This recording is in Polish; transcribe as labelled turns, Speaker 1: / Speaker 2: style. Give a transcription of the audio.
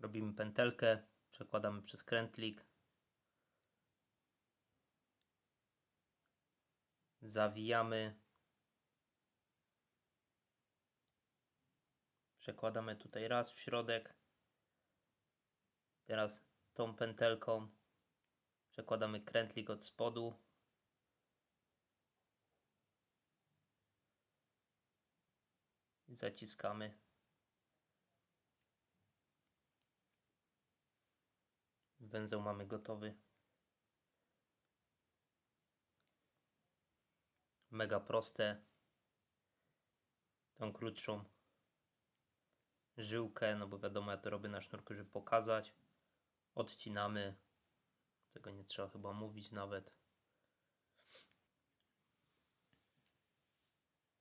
Speaker 1: Robimy pętelkę, przekładamy przez krętlik. Zawijamy. Przekładamy tutaj raz w środek. Teraz tą pętelką przekładamy krętlik od spodu. I zaciskamy. Węzeł mamy gotowy. Mega proste. Tą krótszą żyłkę, no bo wiadomo, ja to robię na sznurku, żeby pokazać. Odcinamy. Tego nie trzeba chyba mówić nawet.